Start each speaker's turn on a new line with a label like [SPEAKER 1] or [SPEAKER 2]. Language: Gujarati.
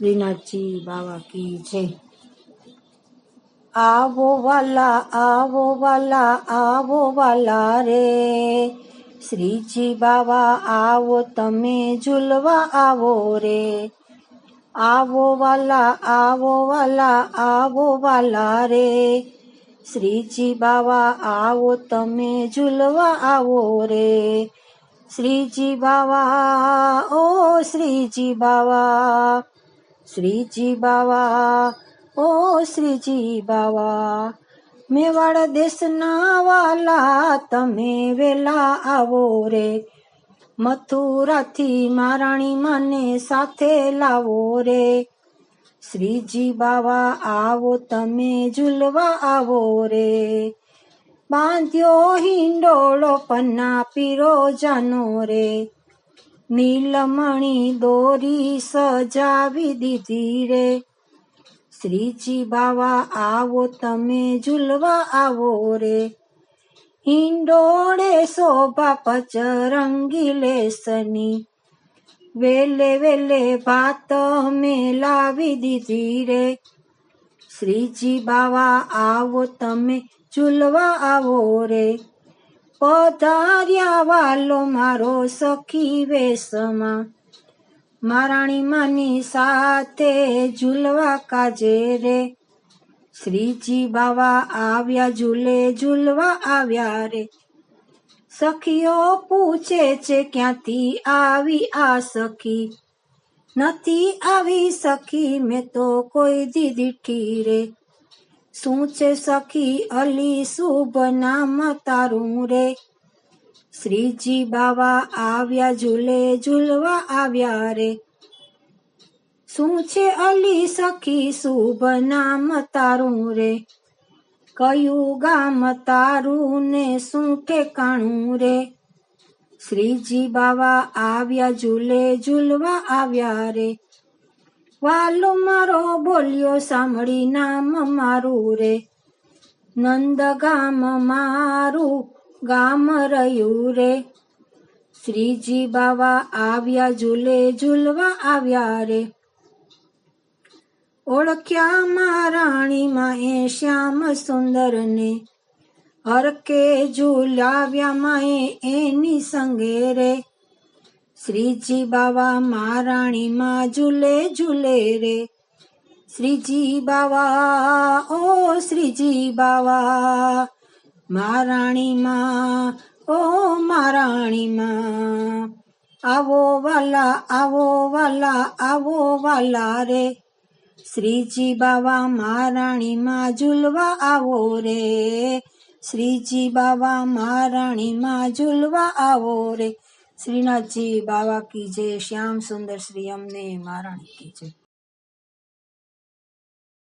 [SPEAKER 1] શ્રીનાથજી બાવા કી છે, આવો વાલા આવો વાલા આવો વાલા રે. શ્રીજી બાવા, આવો તમે ઝૂલવા આવો રે. આવો વાલા આવો વાલા આવો વાલા રે. શ્રીજી બાવા, આવો તમે ઝૂલવા આવો રે. શ્રીજી બાવા, ઓ શ્રીજી બાવા શ્રીજી બાવા ઓ શ્રીજી બાવા મેવાડ દેશના વાલા, તમે વેલા આવો રે. મથુરાથી મારાણી માને સાથે લાવો રે. શ્રીજી બાવા આવો તમે ઝૂલવા આવો રે. બાંધ્યો હિંડોળો, પન્ના પીરો જાનો રે. નીલમણી દોરી સજાવી દીધી રે. શ્રીજી બાવા, આવો તમે ઝૂલવા આવો રે. હિંડોળે શોભા પચરંગી લેસની વેલે વેલે ભાત મેં લાવી દીધી રે. શ્રીજી બાવા, આવો તમે ઝૂલવા આવો રે. પધાર્યા વાલો મારો સખી વેશમાં. મારાણી માની સાથે ઝૂલવા કાજે રે. શ્રીજી બાવા આવ્યા ઝૂલે, ઝૂલવા આવ્યા રે. સખીઓ પૂછે છે, ક્યાંથી આવી આ સખી? નથી આવી સખી, મેં તો કોઈ દીધી ઠીરે. શું સખી અલી શુભ નામ તારું રે. શ્રીજી બાવા આવ્યા ઝૂલે ઝૂલવા આવ્યા રે. શું છે અલી સખી શુભ નામ તારું રે. કયું ગામ તારું ને શું ઠેકાણું રે? શ્રીજી બાવા આવ્યા ઝૂલે ઝૂલવા આવ્યા રે. વાલો મારો બોલ્યો, સાંભળી નામ મારું રે. નંદ ગામ મારું ગામ રહ્યું રે. શ્રીજી બાવા આવ્યા, ઝૂલે ઝૂલવા આવ્યા રે. ઓળખ્યા મહારાણીમાં એ શ્યામ સુંદર ને હરકે ઝૂલાવ્યા માએ એની સંગે રે. શ્રીજી બાવા મહારાણીમાં ઝૂલે ઝૂલે રે. શ્રીજી બાવા, ઓ શ્રીજી બાવા મહારાણીમાં ઓ મહારાણીમાં આવો વાલા આવો વાલા આવો વાલા રે. શ્રીજી બાવા મહારાણીમાં ઝૂલવા આવો રે. શ્રીજી બાવા મહારાણીમાં ઝૂલવા આવો રે. શ્રીનાથજી બાવા કી જય શ્યામ સુંદર શ્રી અમને મહારાણી કી જય.